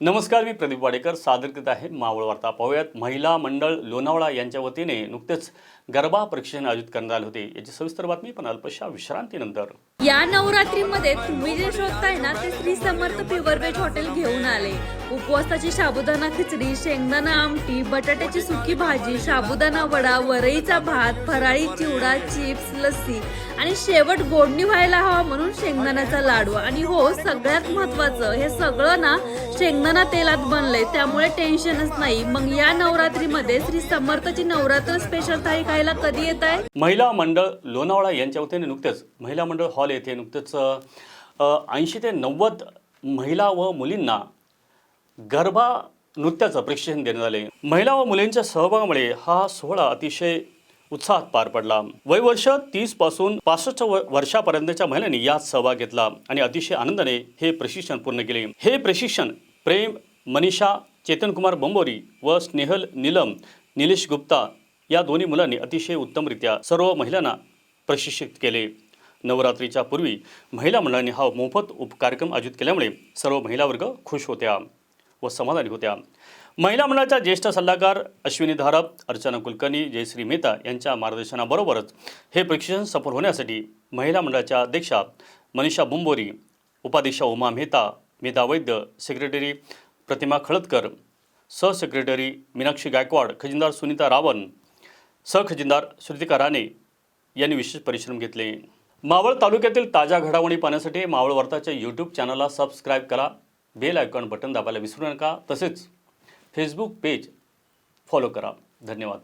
नमस्कार मी प्रदीप वाडेकर. सादर करीत आहे मावळ वार्ता. पाहूयात महिला मंडळ लोणावळा यांच्या वतीने नुकतेच गरबा प्रशिक्षण आयोजित करण्यात आले होते. याची सविस्तर बातमी पण अल्पशा विश्रांतीनंतर. या नवरात्रीमध्ये तुम्ही जे शोधताय ना ते Shri Samarth pure veg hotel घेऊन आले. उपवासाची साबुदाणा खिचडी शेंगदाणा आमटी बटाट्याची सुकी भाजी साबुदाणा वडा वरईचा भात फराळी चिवडा चिप्स लस्सी आणि शेवट गोडणी व्हायला हवा म्हणून शेंगदाण्याचा लाडू आणि हो सगळ्यात महत्वाचं हे सगळं ना शेंगदाणा तेलात बनलंय त्यामुळे टेन्शनच नाही. मग या नवरात्रीमध्ये श्री समर्थची नवरात्र स्पेशल थाळी खायला कधी येत आहे महिला मंडळ लोणावळा यांच्या वतीने नुकतेच महिला मंडळ हॉल येथे नुकतेच ऐंशी ते नव्वद महिला व मुलींना गरबा नृत्याचं प्रशिक्षण देण्यात आले. महिला व मुलींच्या सहभागामुळे हा सोहळा अतिशय उत्साहात पार पडला. वयवर्ष तीसपासून पासष्ट व- वर्षापर्यंतच्या महिलांनी यात सहभाग घेतला आणि अतिशय आनंदाने हे प्रशिक्षण पूर्ण केले. हे प्रशिक्षण प्रेम मनीषा चेतनकुमार बंबोरी व स्नेहल नीलम निलेश गुप्ता या दोन्ही मुलांनी अतिशय उत्तमरित्या सर्व महिलांना प्रशिक्षित केले. नवरात्रीच्या पूर्वी महिला मंडळांनी हा मोफत उप कार्यक्रम आयोजित केल्यामुळे सर्व महिला वर्ग खुश होत्या. व समाधानी होत्या. महिला मंडळाच्या ज्येष्ठ सल्लागार अश्विनी धारप अर्चना कुलकर्णी जयश्री मेहता यांच्या मार्गदर्शनाबरोबरच हे प्रशिक्षण सफल होण्यासाठी महिला मंडळाच्या अध्यक्षा मनीषा बुंबोरी उपाध्यक्षा उमा मेहता मेधा वैद्य सेक्रेटरी प्रतिमा खळदकर सहसेक्रेटरी मीनाक्षी गायकवाड खजिनदार सुनीता रावण सहखजिनदार श्रुतिका राणे यांनी विशेष परिश्रम घेतले. मावळ तालुक्यातील ताज्या घडामोडी पाहण्यासाठी मावळ वार्ताच्या यूट्यूब चॅनलला सबस्क्राईब करा. बेल आयकॉन बटन दाबायला विसरू नका. तसेच फेसबुक पेज फॉलो करा. धन्यवाद.